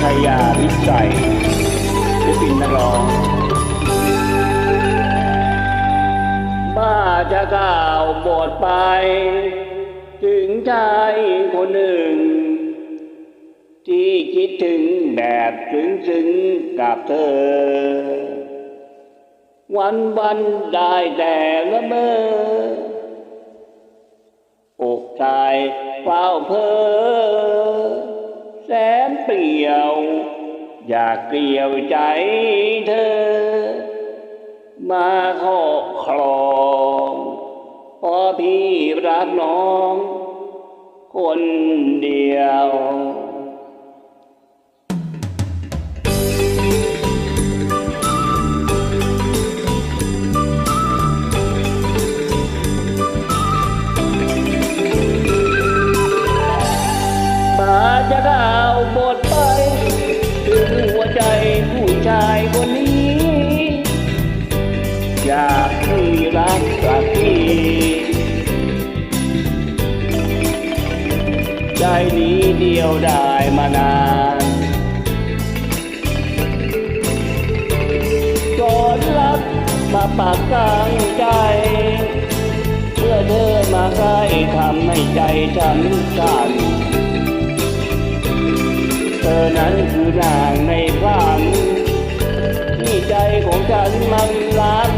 ชายาวิสัยศิลปินนักร้องบ้าจะก้าวบทไป ถึงใจคนหนึ่ง ที่คิดถึงแบบซึ้งๆกับเธอ วันวันได้แต่ละเมออกชายเฝ้าเพ้อ แสนเปลี่ยว อยากเกลียวใจเธอ มาขอครองเพราะพี่รักน้อง คนเดียว นี้เดียวได้มานานจนรักมาปากกลางใจ เมื่อเธอมาใกล้ทำให้ใจฉันสั่นเธอนั้นคือนางในฝันที่ใจของฉันมันรัก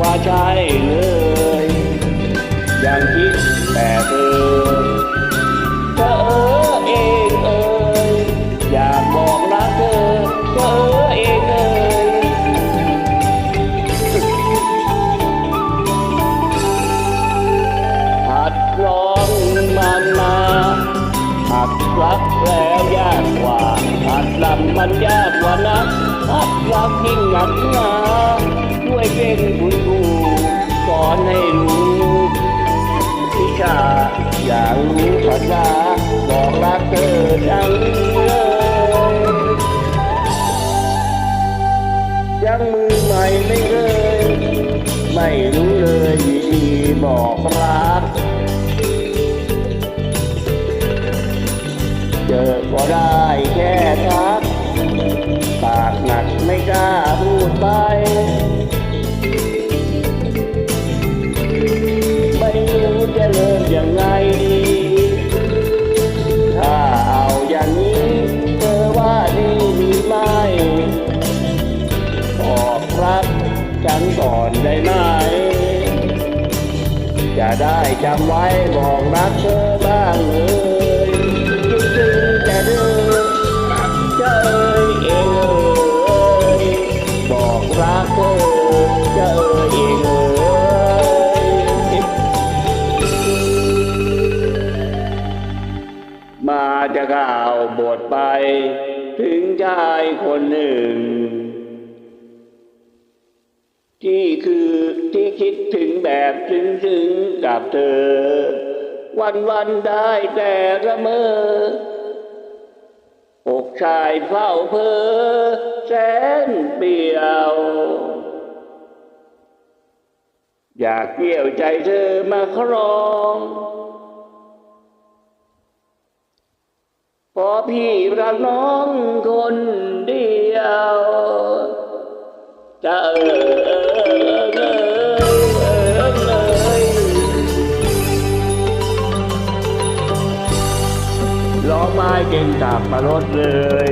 ว่าใช่เลย อยังคิดแต่เธอ รักแล้วยากกว่าหัดลำมันยากกว่านะหัดรักยิ่งหนักหนาด้วยเป็นคุณครูสอนให้รู้วิชาอยากรู้ภาษาบอกรักเธอจังเลยยังมือใหม่ไม่เคยไม่รู้เลยบอกรัก ได้แค่ทัก ปากหนักไม่กล้าพูดไป ไม่รู้จะเริ่มยังไงดี ถ้าเอาอย่างนี้เธอว่าดีหรือไม่บอกรักฉันก่อนได้ไหม จะได้จำไว้บอกรักเธอบ้างเลย ล่าวบทไป ถึงชายคนหนึ่ง ที่คือที่คิดถึงแบบซึ้งๆกับเธอ วันวันๆได้แต่ละเมออกชายเฝ้าเพอแสนเปลี่ยว อยากเกี่ยวใจเธอมาครอง พอพี่รักน้องคนเดียวจะเออเออเออเออเออร้องไม้เก่งกลับมารถเลย